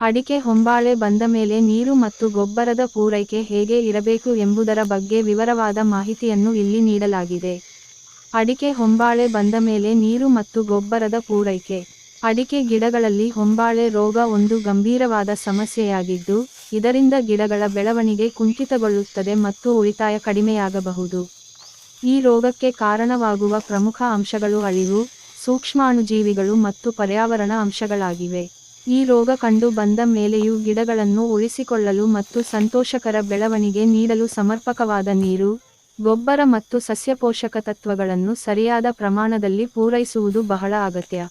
ಅಡಿಕೆ ಹೊಂಬಾಳೆ ಬಂದ ಮೇಲೆ ನೀರು ಮತ್ತು ಗೊಬ್ಬರದ ಪೂರೈಕೆ ಹೇಗೆ ಇರಬೇಕು ಎಂಬುದರ ಬಗ್ಗೆ ವಿವರವಾದ ಮಾಹಿತಿಯನ್ನು ಇಲ್ಲಿ ನೀಡಲಾಗಿದೆ. ಅಡಿಕೆ ಹೊಂಬಾಳೆ ಬಂದ ಮೇಲೆ ನೀರು ಮತ್ತು ಗೊಬ್ಬರದ ಪೂರೈಕೆ. ಅಡಿಕೆ ಗಿಡಗಳಲ್ಲಿ ಹೊಂಬಾಳೆ ರೋಗ ಒಂದು ಗಂಭೀರವಾದ ಸಮಸ್ಯೆಯಾಗಿದ್ದು, ಇದರಿಂದ ಗಿಡಗಳ ಬೆಳವಣಿಗೆ ಕುಂಠಿತಗೊಳ್ಳುತ್ತದೆ ಮತ್ತು ಉಳಿತಾಯ ಕಡಿಮೆಯಾಗಬಹುದು. ಈ ರೋಗಕ್ಕೆ ಕಾರಣವಾಗುವ ಪ್ರಮುಖ ಅಂಶಗಳು ಅಳಿವು, ಸೂಕ್ಷ್ಮಾಣುಜೀವಿಗಳು ಮತ್ತು ಪರ್ಯಾವರಣ ಅಂಶಗಳಾಗಿವೆ. ಈ ರೋಗ ಕಂಡು ಬಂದ ಮೇಲೆಯೂ ಗಿಡಗಳನ್ನು ಉಳಿಸಿಕೊಳ್ಳಲು ಮತ್ತು ಸಂತೋಷಕರ ಬೆಳವಣಿಗೆ ನೀಡಲು ಸಮರ್ಪಕವಾದ ನೀರು, ಗೊಬ್ಬರ ಮತ್ತು ಸಸ್ಯ ಪೋಷಕ ತತ್ವಗಳನ್ನು ಸರಿಯಾದ ಪ್ರಮಾಣದಲ್ಲಿ ಪೂರೈಸುವುದು ಬಹಳ ಅಗತ್ಯ.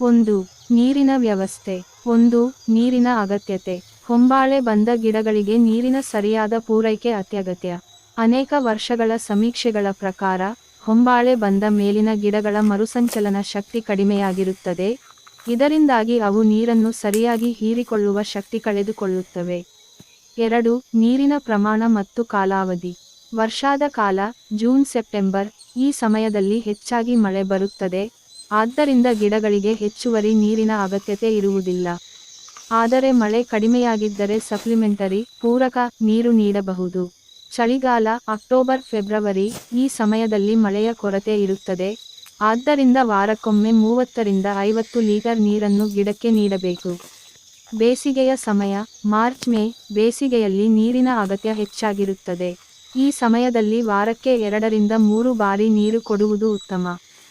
ಒಂದು, ನೀರಿನ ವ್ಯವಸ್ಥೆ. ಒಂದು, ನೀರಿನ ಅಗತ್ಯತೆ. ಹೊಂಬಾಳೆ ಬಂದ ಗಿಡಗಳಿಗೆ ನೀರಿನ ಸರಿಯಾದ ಪೂರೈಕೆ ಅತ್ಯಗತ್ಯ. ಅನೇಕ ವರ್ಷಗಳ ಸಮೀಕ್ಷೆಗಳ ಪ್ರಕಾರ, ಹೊಂಬಾಳೆ ಬಂದ ಮೇಲಿನ ಗಿಡಗಳ ಮರುಸಂಚಲನ ಶಕ್ತಿ ಕಡಿಮೆಯಾಗಿರುತ್ತದೆ. ಇದರಿಂದಾಗಿ ಅವು ನೀರನ್ನು ಸರಿಯಾಗಿ ಹೀರಿಕೊಳ್ಳುವ ಶಕ್ತಿ ಕಳೆದುಕೊಳ್ಳುತ್ತವೆ. ಎರಡು, ನೀರಿನ ಪ್ರಮಾಣ ಮತ್ತು ಕಾಲಾವಧಿ. ವರ್ಷಾದ ಕಾಲ, ಜೂನ್, ಸೆಪ್ಟೆಂಬರ್, ಈ ಸಮಯದಲ್ಲಿ ಹೆಚ್ಚಾಗಿ ಮಳೆ ಬರುತ್ತದೆ. ಆದ್ದರಿಂದ ಗಿಡಗಳಿಗೆ ಹೆಚ್ಚುವರಿ ನೀರಿನ ಅಗತ್ಯತೆ ಇರುವುದಿಲ್ಲ. ಆದರೆ ಮಳೆ ಕಡಿಮೆಯಾಗಿದ್ದರೆ ಸಪ್ಲಿಮೆಂಟರಿ, ಪೂರಕ ನೀರು ನೀಡಬಹುದು. ಚಳಿಗಾಲ, ಅಕ್ಟೋಬರ್, ಫೆಬ್ರವರಿ, ಈ ಸಮಯದಲ್ಲಿ ಮಳೆಯ ಕೊರತೆ ಇರುತ್ತದೆ. ಆದ್ದರಿಂದ ವಾರಕ್ಕೊಮ್ಮೆ ಮೂವತ್ತರಿಂದ ಐವತ್ತು ಲೀಟರ್ ನೀರನ್ನು ಗಿಡಕ್ಕೆ ನೀಡಬೇಕು. ಬೇಸಿಗೆಯ ಸಮಯ, ಮಾರ್ಚ್, ಮೇ, ಬೇಸಿಗೆಯಲ್ಲಿ ನೀರಿನ ಅಗತ್ಯ ಹೆಚ್ಚಾಗಿರುತ್ತದೆ. ಈ ಸಮಯದಲ್ಲಿ ವಾರಕ್ಕೆ ಎರಡರಿಂದ ಮೂರು ಬಾರಿ ನೀರು ಕೊಡುವುದು ಉತ್ತಮ.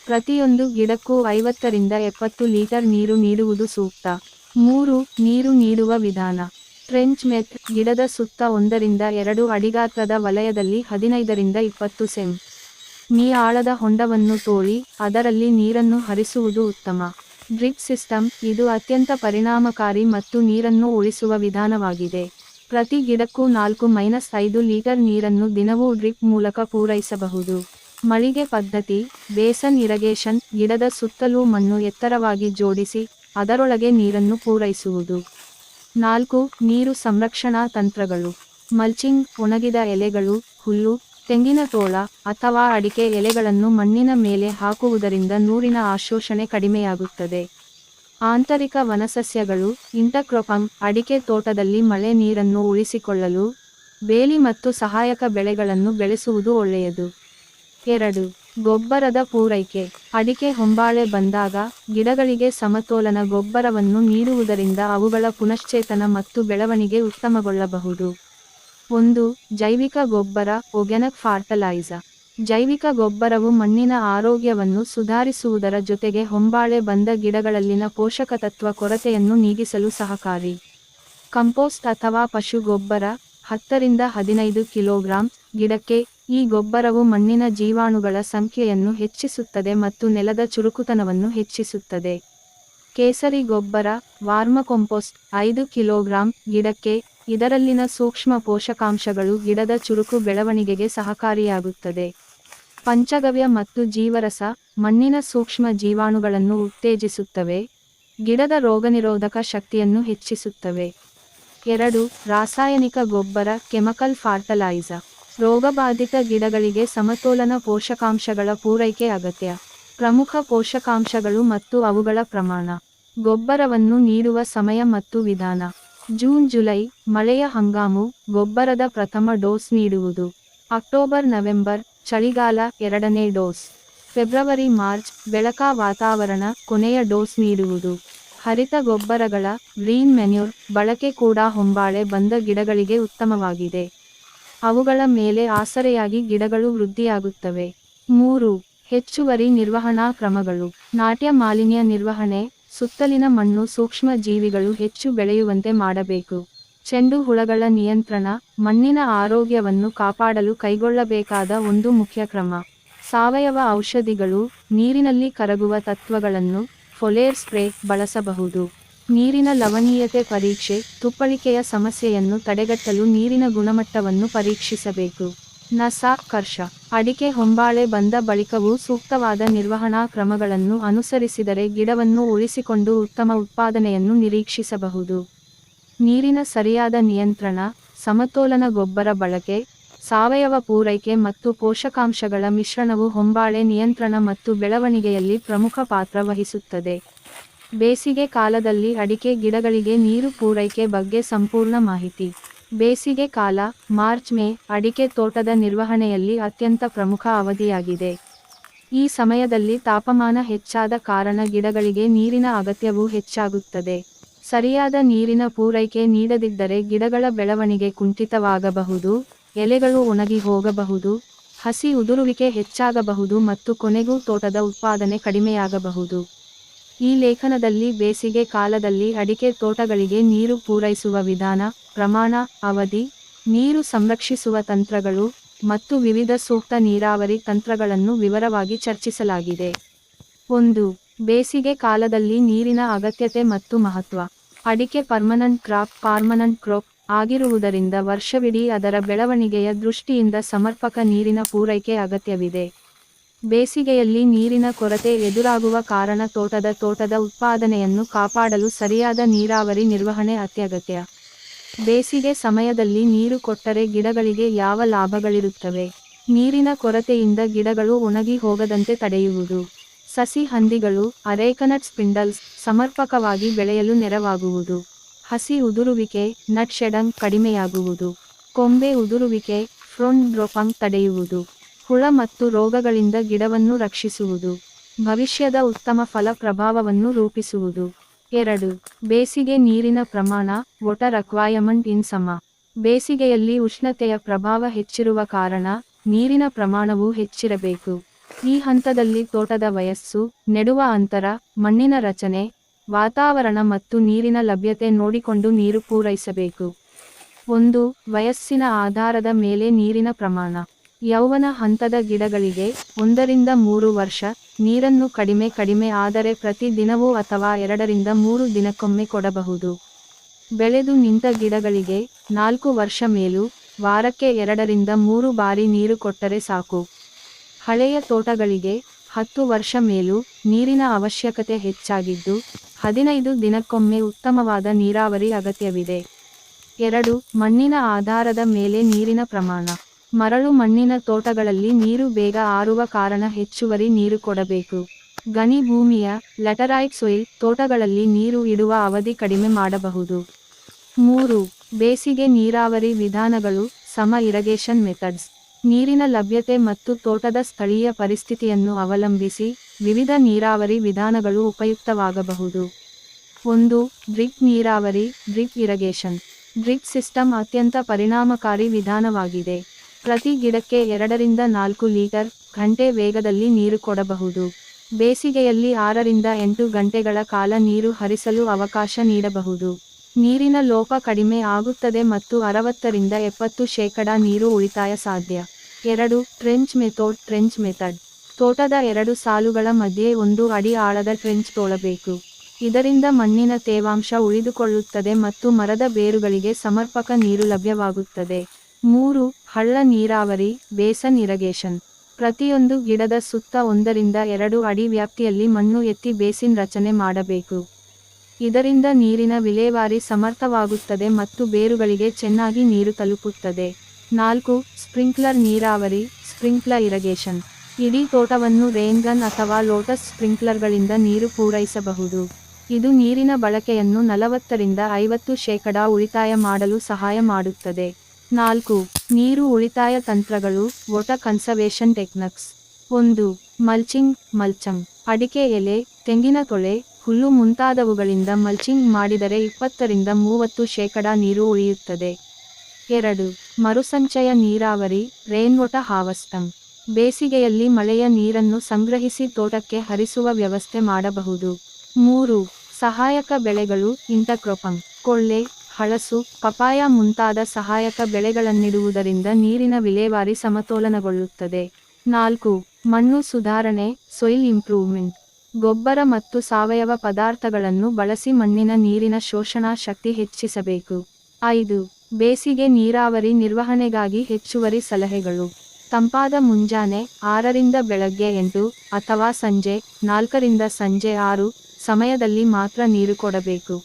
ಪ್ರತಿಯೊಂದು ಗಿಡಕ್ಕೂ ಐವತ್ತರಿಂದ ಎಪ್ಪತ್ತು ಲೀಟರ್ ನೀರು ನೀಡುವುದು ಸೂಕ್ತ. ಮೂರು, ನೀರು ನೀಡುವ ವಿಧಾನ. ಟ್ರೆಂಚ್ ಮೆತ್, ಗಿಡದ ಸುತ್ತ ಒಂದರಿಂದ ಎರಡು ಅಡಿಗಾತ್ರದ ವಲಯದಲ್ಲಿ ಹದಿನೈದರಿಂದ ಇಪ್ಪತ್ತು ಸೆಂ. ಮೀ ಆಳದ ಹೊಂಡವನ್ನು ತೋಳಿ ಅದರಲ್ಲಿ ನೀರನ್ನು ಹರಿಸುವುದು ಉತ್ತಮ. ಡ್ರಿಪ್ ಸಿಸ್ಟಮ್, ಇದು ಅತ್ಯಂತ ಪರಿಣಾಮಕಾರಿ ಮತ್ತು ನೀರನ್ನು ಉಳಿಸುವ ವಿಧಾನವಾಗಿದೆ. ಪ್ರತಿ ಗಿಡಕ್ಕೂ ನಾಲ್ಕು ಮೈನಸ್ ಐದು ಲೀಟರ್ ನೀರನ್ನು ದಿನವೂ ಡ್ರಿಪ್ ಮೂಲಕ ಪೂರೈಸಬಹುದು. ಮಳಿಗೆ ಪದ್ಧತಿ, ಬೇಸನ್ ಇರಗೇಷನ್, ಗಿಡದ ಸುತ್ತಲೂ ಮಣ್ಣು ಎತ್ತರವಾಗಿ ಜೋಡಿಸಿ, ಅದರೊಳಗೆ ನೀರನ್ನು ಪೂರೈಸುವುದು. ನಾಲ್ಕು, ನೀರು ಸಂರಕ್ಷಣಾ ತಂತ್ರಗಳು. ಮಲ್ಚಿಂಗ್, ಒಣಗಿದ ಎಲೆಗಳು, ಹುಲ್ಲು ತೆಂಗಿನ ತೋಳ ಅಥವಾ ಅಡಿಕೆ ಎಲೆಗಳನ್ನು ಮಣ್ಣಿನ ಮೇಲೆ ಹಾಕುವುದರಿಂದ ನೂರಿನ ಆಶೋಷಣೆ ಕಡಿಮೆಯಾಗುತ್ತದೆ. ಆಂತರಿಕ ವನಸಸ್ಯಗಳು ಇಂಟಕ್ರೊಪಂ ಅಡಿಕೆ ತೋಟದಲ್ಲಿ ಮಳೆ ನೀರನ್ನು ಉಳಿಸಿಕೊಳ್ಳಲು, ಬೇಲಿ ಮತ್ತು ಸಹಾಯಕ ಬೆಳೆಗಳನ್ನು ಬೆಳೆಸುವುದು ಒಳ್ಳೆಯದು. ಎರಡು, ಗೊಬ್ಬರದ ಪೂರೈಕೆ. ಅಡಿಕೆ ಹೊಂಬಾಳೆ ಬಂದಾಗ, ಗಿಡಗಳಿಗೆ ಸಮತೋಲನ ಗೊಬ್ಬರವನ್ನು ನೀಡುವುದರಿಂದ ಅವುಗಳ ಪುನಶ್ಚೇತನ ಮತ್ತು ಬೆಳವಣಿಗೆ ಉತ್ತಮಗೊಳ್ಳಬಹುದು. ಒಂದು, ಜೈವಿಕ ಗೊಬ್ಬರ ಒಗೆನಕ್ ಫಾರ್ಟಲೈಸರ್ ಜೈವಿಕ ಗೊಬ್ಬರವು ಮಣ್ಣಿನ ಆರೋಗ್ಯವನ್ನು ಸುಧಾರಿಸುವುದರ ಜೊತೆಗೆ ಹೊಂಬಾಳೆ ಬಂದ ಗಿಡಗಳಲ್ಲಿನ ಪೋಷಕ ತತ್ವ ಕೊರತೆಯನ್ನು ನೀಗಿಸಲು ಸಹಕಾರಿ. ಕಂಪೋಸ್ಟ್ ಅಥವಾ ಪಶು ಗೊಬ್ಬರ, ಹತ್ತರಿಂದ ಹದಿನೈದು ಕಿಲೋಗ್ರಾಂ ಗಿಡಕ್ಕೆ, ಈ ಗೊಬ್ಬರವು ಮಣ್ಣಿನ ಜೀವಾಣುಗಳ ಸಂಖ್ಯೆಯನ್ನು ಹೆಚ್ಚಿಸುತ್ತದೆ ಮತ್ತು ನೆಲದ ಚುರುಕುತನವನ್ನು ಹೆಚ್ಚಿಸುತ್ತದೆ. ಕೇಸರಿ ಗೊಬ್ಬರ, ವಾರ್ಮ ಕಂಪೋಸ್ಟ್, ಐದು ಕಿಲೋಗ್ರಾಂ ಗಿಡಕ್ಕೆ ಇದರಲ್ಲಿನ ಸೂಕ್ಷ್ಮ ಪೋಷಕಾಂಶಗಳು ಗಿಡದ ಚುರುಕು ಬೆಳವಣಿಗೆಗೆ ಸಹಕಾರಿಯಾಗುತ್ತದೆ. ಪಂಚಗವ್ಯ ಮತ್ತು ಜೀವರಸ ಮಣ್ಣಿನ ಸೂಕ್ಷ್ಮ ಜೀವಾಣುಗಳನ್ನು ಉತ್ತೇಜಿಸುತ್ತವೆ. ಗಿಡದ ರೋಗನಿರೋಧಕ ಶಕ್ತಿಯನ್ನು ಹೆಚ್ಚಿಸುತ್ತವೆ. ಎರಡು, ರಾಸಾಯನಿಕ ಗೊಬ್ಬರ, ಕೆಮಿಕಲ್ ಫಾರ್ಟಲೈಸರ್. ರೋಗಬಾಧಿತ ಗಿಡಗಳಿಗೆ ಸಮತೋಲನ ಪೋಷಕಾಂಶಗಳ ಪೂರೈಕೆ ಅಗತ್ಯ. ಪ್ರಮುಖ ಪೋಷಕಾಂಶಗಳು ಮತ್ತು ಅವುಗಳ ಪ್ರಮಾಣ. ಗೊಬ್ಬರವನ್ನು ನೀಡುವ ಸಮಯ ಮತ್ತು ವಿಧಾನ. ಜೂನ್, ಜುಲೈ, ಮಳೆಯ ಹಂಗಾಮು, ಗೊಬ್ಬರದ ಪ್ರಥಮ ಡೋಸ್ ನೀಡುವುದು. ಅಕ್ಟೋಬರ್, ನವೆಂಬರ್, ಚಳಿಗಾಲ ಎರಡನೇ ಡೋಸ್. ಫೆಬ್ರವರಿ, ಮಾರ್ಚ್, ಬೆಳಕ ವಾತಾವರಣ ಕೊನೆಯ ಡೋಸ್ ನೀಡುವುದು. ಹರಿತ ಗೊಬ್ಬರಗಳ ಗ್ರೀನ್ ಮೆನ್ಯೂರ್ ಬಳಕೆ ಕೂಡ ಹೊಂಬಾಳೆ ಬಂದ ಗಿಡಗಳಿಗೆ ಉತ್ತಮವಾಗಿದೆ. ಅವುಗಳ ಮೇಲೆ ಆಸರೆಯಾಗಿ ಗಿಡಗಳು ವೃದ್ಧಿಯಾಗುತ್ತವೆ. ಮೂರು, ಹೆಚ್ಚುವರಿ ನಿರ್ವಹಣಾ ಕ್ರಮಗಳು. ನಾಟ್ಯ ಮಾಲಿನ್ಯ ನಿರ್ವಹಣೆ ಸುತ್ತಲಿನ ಮಣ್ಣು ಸೂಕ್ಷ್ಮ ಜೀವಿಗಳು ಹೆಚ್ಚು ಬೆಳೆಯುವಂತೆ ಮಾಡಬೇಕು. ಚೆಂಡು ಹುಳಗಳ ನಿಯಂತ್ರಣ, ಮಣ್ಣಿನ ಆರೋಗ್ಯವನ್ನು ಕಾಪಾಡಲು ಕೈಗೊಳ್ಳಬೇಕಾದ ಒಂದು ಮುಖ್ಯ ಕ್ರಮ. ಸಾವಯವ ಔಷಧಿಗಳು ನೀರಿನಲ್ಲಿ ಕರಗುವ ತತ್ವಗಳನ್ನು ಫೊಲೇರ್ ಸ್ಪ್ರೇ ಬಳಸಬಹುದು. ನೀರಿನ ಲವಣೀಯತೆ ಪರೀಕ್ಷೆ, ತುಪ್ಪಳಿಕೆಯ ಸಮಸ್ಯೆಯನ್ನು ತಡೆಗಟ್ಟಲು ನೀರಿನ ಗುಣಮಟ್ಟವನ್ನು ಪರೀಕ್ಷಿಸಬೇಕು. ನಸ ಕರ್ಷ. ಅಡಿಕೆ ಹೊಂಬಾಳೆ ಬಂದ ಬಳಿಕವೂ ಸೂಕ್ತವಾದ ನಿರ್ವಹಣಾ ಕ್ರಮಗಳನ್ನು ಅನುಸರಿಸಿದರೆ ಗಿಡವನ್ನು ಉಳಿಸಿಕೊಂಡು ಉತ್ತಮ ಉತ್ಪಾದನೆಯನ್ನು ನಿರೀಕ್ಷಿಸಬಹುದು. ನೀರಿನ ಸರಿಯಾದ ನಿಯಂತ್ರಣ, ಸಮತೋಲನ ಗೊಬ್ಬರ ಬಳಕೆ, ಸಾವಯವ ಪೂರೈಕೆ ಮತ್ತು ಪೋಷಕಾಂಶಗಳ ಮಿಶ್ರಣವು ಹೊಂಬಾಳೆ ನಿಯಂತ್ರಣ ಮತ್ತು ಬೆಳವಣಿಗೆಯಲ್ಲಿ ಪ್ರಮುಖ ಪಾತ್ರ ವಹಿಸುತ್ತದೆ. ಬೇಸಿಗೆ ಕಾಲದಲ್ಲಿ ಅಡಿಕೆ ಗಿಡಗಳಿಗೆ ನೀರು ಪೂರೈಕೆ ಬಗ್ಗೆ ಸಂಪೂರ್ಣ ಮಾಹಿತಿ. ಬೇಸಿಗೆ ಕಾಲ, ಮಾರ್ಚ್ ಮೇ, ಅಡಿಕೆ ತೋಟದ ನಿರ್ವಹಣೆಯಲ್ಲಿ ಅತ್ಯಂತ ಪ್ರಮುಖ ಅವಧಿಯಾಗಿದೆ. ಈ ಸಮಯದಲ್ಲಿ ತಾಪಮಾನ ಹೆಚ್ಚಾದ ಕಾರಣ ಗಿಡಗಳಿಗೆ ನೀರಿನ ಅಗತ್ಯವೂ ಹೆಚ್ಚಾಗುತ್ತದೆ. ಸರಿಯಾದ ನೀರಿನ ಪೂರೈಕೆ ನೀಡದಿದ್ದರೆ ಗಿಡಗಳ ಬೆಳವಣಿಗೆ ಕುಂಠಿತವಾಗಬಹುದು, ಎಲೆಗಳು ಒಣಗಿ ಹೋಗಬಹುದು, ಹಸಿ ಉದುರುವಿಕೆ ಹೆಚ್ಚಾಗಬಹುದು ಮತ್ತು ಕೊನೆಗೂ ತೋಟದ ಉತ್ಪಾದನೆ ಕಡಿಮೆಯಾಗಬಹುದು. ಈ ಲೇಖನದಲ್ಲಿ ಬೇಸಿಗೆ ಕಾಲದಲ್ಲಿ ಅಡಿಕೆ ತೋಟಗಳಿಗೆ ನೀರು ಪೂರೈಸುವ ವಿಧಾನ, ಪ್ರಮಾಣ, ಅವಧಿ, ನೀರು ಸಂರಕ್ಷಿಸುವ ತಂತ್ರಗಳು ಮತ್ತು ವಿವಿಧ ಸೂಕ್ತ ನೀರಾವರಿ ತಂತ್ರಗಳನ್ನು ವಿವರವಾಗಿ ಚರ್ಚಿಸಲಾಗಿದೆ. ಒಂದು, ಬೇಸಿಗೆ ಕಾಲದಲ್ಲಿ ನೀರಿನ ಅಗತ್ಯತೆ ಮತ್ತು ಮಹತ್ವ. ಅಡಿಕೆ ಪರ್ಮನೆಂಟ್ ಕ್ರಾಪ್ ಪರ್ಮನೆಂಟ್ ಕ್ರಾಪ್ ಆಗಿರುವುದರಿಂದ ವರ್ಷವಿಡೀ ಅದರ ಬೆಳವಣಿಗೆಯ ದೃಷ್ಟಿಯಿಂದ ಸಮರ್ಪಕ ನೀರಿನ ಪೂರೈಕೆ ಅಗತ್ಯವಿದೆ. ಬೇಸಿಗೆಯಲ್ಲಿ ನೀರಿನ ಕೊರತೆ ಎದುರಾಗುವ ಕಾರಣ ತೋಟದ ತೋಟದ ಉತ್ಪಾದನೆಯನ್ನು ಕಾಪಾಡಲು ಸರಿಯಾದ ನೀರಾವರಿ ನಿರ್ವಹಣೆ ಅತ್ಯಗತ್ಯ. ಬೇಸಿಗೆ ಸಮಯದಲ್ಲಿ ನೀರು ಕೊಟ್ಟರೆ ಗಿಡಗಳಿಗೆ ಯಾವ ಲಾಭಗಳಿರುತ್ತವೆ? ನೀರಿನ ಕೊರತೆಯಿಂದ ಗಿಡಗಳು ಒಣಗಿ ಹೋಗದಂತೆ ತಡೆಯುವುದು. ಸಸಿ ಹಂದಿಗಳು, ಅರೇಕನಟ್ ಸ್ಪಿಂಡಲ್ಸ್, ಸಮರ್ಪಕವಾಗಿ ಬೆಳೆಯಲು ನೆರವಾಗುವುದು. ಹಸಿ ಉದುರುವಿಕೆ, ನಟ್ ಶೆಡಂಗ್ ಕಡಿಮೆಯಾಗುವುದು. ಕೊಂಬೆ ಉದುರುವಿಕೆ ಫ್ರೊಂಡ್ ಡ್ರೋಪಂಗ್ ತಡೆಯುವುದು. ಹುಳ ಮತ್ತು ರೋಗಗಳಿಂದ ಗಿಡವನ್ನು ರಕ್ಷಿಸುವುದು, ಭವಿಷ್ಯದ ಉತ್ತಮ ಫಲ ಪ್ರಭಾವವನ್ನು ರೂಪಿಸುವುದು. ಎರಡು, ಬೇಸಿಗೆ ನೀರಿನ ಪ್ರಮಾಣ, ವಾಟರ್ ಅಕ್ವಾಯಮೆಂಟ್ ಇನ್ ಸಮ. ಬೇಸಿಗೆಯಲ್ಲಿ ಉಷ್ಣತೆಯ ಪ್ರಭಾವ ಹೆಚ್ಚಿರುವ ಕಾರಣ, ನೀರಿನ ಪ್ರಮಾಣವು ಹೆಚ್ಚಿರಬೇಕು. ಈ ಹಂತದಲ್ಲಿ ತೋಟದ ವಯಸ್ಸು, ನೆಡುವ ಅಂತರ, ಮಣ್ಣಿನ ರಚನೆ, ವಾತಾವರಣ ಮತ್ತು ನೀರಿನ ಲಭ್ಯತೆ ನೋಡಿಕೊಂಡು ನೀರು ಪೂರೈಸಬೇಕು. ಒಂದು, ವಯಸ್ಸಿನ ಆಧಾರದ ಮೇಲೆ ನೀರಿನ ಪ್ರಮಾಣ. ಯೌವನ ಹಂತದ ಗಿಡಗಳಿಗೆ ಒಂದರಿಂದ ಮೂರು ವರ್ಷ, ನೀರನ್ನು ಕಡಿಮೆ ಕಡಿಮೆ ಆದರೆ ಪ್ರತಿ ದಿನವೂ ಅಥವಾ ಎರಡರಿಂದ ಮೂರು ದಿನಕ್ಕೊಮ್ಮೆ ಕೊಡಬಹುದು. ಬೆಳೆದು ನಿಂತ ಗಿಡಗಳಿಗೆ ನಾಲ್ಕು ವರ್ಷ ಮೇಲೂ, ವಾರಕ್ಕೆ ಎರಡರಿಂದ ಮೂರು ಬಾರಿ ನೀರು ಕೊಟ್ಟರೆ ಸಾಕು. ಹಳೆಯ ತೋಟಗಳಿಗೆ ಹತ್ತು ವರ್ಷ ಮೇಲೂ, ನೀರಿನ ಅವಶ್ಯಕತೆ ಹೆಚ್ಚಾಗಿದ್ದು, ಹದಿನೈದು ದಿನಕ್ಕೊಮ್ಮೆ ಉತ್ತಮವಾದ ನೀರಾವರಿ ಅಗತ್ಯವಿದೆ. ಎರಡು, ಮಣ್ಣಿನ ಆಧಾರದ ಮೇಲೆ ನೀರಿನ ಪ್ರಮಾಣ. ಮರಳು ಮಣ್ಣಿನ ತೋಟಗಳಲ್ಲಿ ನೀರು ಬೇಗ ಆರುವ ಕಾರಣ ಹೆಚ್ಚುವರಿ ನೀರು ಕೊಡಬೇಕು. ಗಣಿ ಭೂಮಿಯ ಲೆಟರೈಟ್ ಸೊಯಿಲ್ ತೋಟಗಳಲ್ಲಿ ನೀರು ಇಡುವ ಅವಧಿ ಕಡಿಮೆ ಮಾಡಬಹುದು. ಮೂರು, ಬೇಸಿಗೆ ನೀರಾವರಿ ವಿಧಾನಗಳು, ಸಮ ಇರಿಗೇಷನ್ ಮೆಥಡ್ಸ್. ನೀರಿನ ಲಭ್ಯತೆ ಮತ್ತು ತೋಟದ ಸ್ಥಳೀಯ ಪರಿಸ್ಥಿತಿಯನ್ನು ಅವಲಂಬಿಸಿ ವಿವಿಧ ನೀರಾವರಿ ವಿಧಾನಗಳು ಉಪಯುಕ್ತವಾಗಬಹುದು. ಒಂದು, ಡ್ರಿಪ್ ನೀರಾವರಿ, ಡ್ರಿಪ್ ಇರಿಗೇಷನ್. ಡ್ರಿಪ್ ಸಿಸ್ಟಮ್ ಅತ್ಯಂತ ಪರಿಣಾಮಕಾರಿ ವಿಧಾನವಾಗಿದೆ. ಪ್ರತಿ ಗಿಡಕ್ಕೆ ಎರಡರಿಂದ ನಾಲ್ಕು ಲೀಟರ್ ಗಂಟೆ ವೇಗದಲ್ಲಿ ನೀರು ಕೊಡಬಹುದು. ಬೇಸಿಗೆಯಲ್ಲಿ ಆರರಿಂದ ಎಂಟು ಗಂಟೆಗಳ ಕಾಲ ನೀರು ಹರಿಸಲು ಅವಕಾಶ ನೀಡಬಹುದು. ನೀರಿನ ಲೋಪ ಕಡಿಮೆ ಆಗುತ್ತದೆ ಮತ್ತು ಅರವತ್ತರಿಂದ ಎಪ್ಪತ್ತು ಶೇಕಡ ನೀರು ಉಳಿತಾಯ ಸಾಧ್ಯ. ಎರಡು ಟ್ರೆಂಚ್ ಮೆಥೋಡ್ ಟ್ರೆಂಚ್ ಮೆಥಡ್ ತೋಟದ ಎರಡು ಸಾಲುಗಳ ಮಧ್ಯೆ ಒಂದು ಅಡಿ ಆಳದ ಟ್ರೆಂಚ್ ತೋಳಬೇಕು. ಇದರಿಂದ ಮಣ್ಣಿನ ತೇವಾಂಶ ಉಳಿದುಕೊಳ್ಳುತ್ತದೆ ಮತ್ತು ಮರದ ಬೇರುಗಳಿಗೆ ಸಮರ್ಪಕ ನೀರು ಲಭ್ಯವಾಗುತ್ತದೆ. ಮೂರು ಹಳ್ಳ ನೀರಾವರಿ ಬೇಸನ್ ಇರಗೇಷನ್ ಪ್ರತಿಯೊಂದು ಗಿಡದ ಸುತ್ತ ಒಂದರಿಂದ ಎರಡು ಅಡಿ ವ್ಯಾಪ್ತಿಯಲ್ಲಿ ಮಣ್ಣು ಎತ್ತಿ ಬೇಸಿನ್ ರಚನೆ ಮಾಡಬೇಕು. ಇದರಿಂದ ನೀರಿನ ವಿಲೇವಾರಿ ಸಮರ್ಥವಾಗುತ್ತದೆ ಮತ್ತು ಬೇರುಗಳಿಗೆ ಚೆನ್ನಾಗಿ ನೀರು ತಲುಪುತ್ತದೆ. ನಾಲ್ಕು, ಸ್ಪ್ರಿಂಕ್ಲರ್ ನೀರಾವರಿ, ಸ್ಪ್ರಿಂಕ್ಲರ್ ಇರಗೇಷನ್. ಇಡೀ ತೋಟವನ್ನು ರೇನ್ಗನ್ ಅಥವಾ ಲೋಟಸ್ ಸ್ಪ್ರಿಂಕ್ಲರ್ಗಳಿಂದ ನೀರು ಪೂರೈಸಬಹುದು. ಇದು ನೀರಿನ ಬಳಕೆಯನ್ನು ನಲವತ್ತರಿಂದ ಐವತ್ತು ಶೇಕಡಾ ಉಳಿತಾಯ ಮಾಡಲು ಸಹಾಯ ಮಾಡುತ್ತದೆ. ನಾಲ್ಕು, ನೀರು ಉಳಿತಾಯ ತಂತ್ರಗಳು ವಾಟರ್ ಕನ್ಸರ್ವೇಷನ್ ಟೆಕ್ನಿಕ್ಸ್ ಒಂದು ಮಲ್ಚಿಂಗ್ ಮಲ್ಚಂಗ್ ಅಡಿಕೆ ಎಲೆ, ತೆಂಗಿನ ತೊಳೆ, ಹುಲ್ಲು ಮುಂತಾದವುಗಳಿಂದ ಮಲ್ಚಿಂಗ್ ಮಾಡಿದರೆ ಇಪ್ಪತ್ತರಿಂದ ಮೂವತ್ತು ಶೇಕಡ ನೀರು ಉಳಿಯುತ್ತದೆ. ಎರಡು, ಮರುಸಂಚಯ ನೀರಾವರಿ ರೇನ್ ವಾಟರ್ ಹಾರ್ವೆಸ್ಟಿಂಗ್ ಬೇಸಿಗೆಯಲ್ಲಿ ಮಳೆಯ ನೀರನ್ನು ಸಂಗ್ರಹಿಸಿ ತೋಟಕ್ಕೆ ಹರಿಸುವ ವ್ಯವಸ್ಥೆ ಮಾಡಬಹುದು. ಮೂರು, ಸಹಾಯಕ ಬೆಳೆಗಳು ಇಂಟಕ್ರೊಪಂ ಕೊಳ್ಳೆ ಹಳಸು ಪಪಾಯ ಮುಂತಾದ ಸಹಾಯಕ ಬೆಳೆಗಳನ್ನಿಡುವುದರಿಂದ ನೀರಿನ ವಿಲೇವಾರಿ ಸಮತೋಲನಗೊಳ್ಳುತ್ತದೆ. ನಾಲ್ಕು, ಮಣ್ಣು ಸುಧಾರಣೆ ಸೊಯಿಲ್ ಇಂಪ್ರೂವ್ಮೆಂಟ್ ಗೊಬ್ಬರ ಮತ್ತು ಸಾವಯವ ಪದಾರ್ಥಗಳನ್ನು ಬಳಸಿ ಮಣ್ಣಿನ ನೀರಿನ ಶೋಷಣಾ ಶಕ್ತಿ ಹೆಚ್ಚಿಸಬೇಕು. ಐದು, ಬೇಸಿಗೆ ನೀರಾವರಿ ನಿರ್ವಹಣೆಗಾಗಿ ಹೆಚ್ಚುವರಿ ಸಲಹೆಗಳು. ತಂಪಾದ ಮುಂಜಾನೆ ಆರರಿಂದ ಬೆಳಗ್ಗೆ ಎಂಟು ಅಥವಾ ಸಂಜೆ ನಾಲ್ಕರಿಂದ ಸಂಜೆ ಆರು ಸಮಯದಲ್ಲಿ ಮಾತ್ರ ನೀರು ಕೊಡಬೇಕು.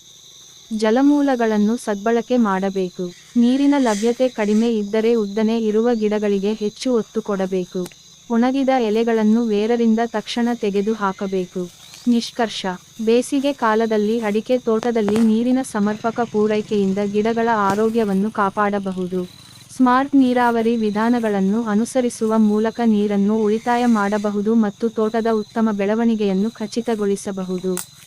ಜಲಮೂಲಗಳನ್ನು ಸದ್ಬಳಕೆ ಮಾಡಬೇಕು. ನೀರಿನ ಲಭ್ಯತೆ ಕಡಿಮೆ ಇದ್ದರೆ ಉದ್ದನೆ ಇರುವ ಗಿಡಗಳಿಗೆ ಹೆಚ್ಚು ಒತ್ತು ಕೊಡಬೇಕು. ಒಣಗಿದ ಎಲೆಗಳನ್ನು ಬೇರರಿಂದ ತಕ್ಷಣ ತೆಗೆದು ಹಾಕಬೇಕು ನಿಷ್ಕರ್ಷ. ಬೇಸಿಗೆ ಕಾಲದಲ್ಲಿ ಅಡಿಕೆ ತೋಟದಲ್ಲಿ ನೀರಿನ ಸಮರ್ಪಕ ಪೂರೈಕೆಯಿಂದ ಗಿಡಗಳ ಆರೋಗ್ಯವನ್ನು ಕಾಪಾಡಬಹುದು. ಸ್ಮಾರ್ಟ್ ನೀರಾವರಿ ವಿಧಾನಗಳನ್ನು ಅನುಸರಿಸುವ ಮೂಲಕ ನೀರನ್ನು ಉಳಿತಾಯ ಮಾಡಬಹುದು ಮತ್ತು ತೋಟದ ಉತ್ತಮ ಬೆಳವಣಿಗೆಯನ್ನು ಖಚಿತಗೊಳಿಸಬಹುದು.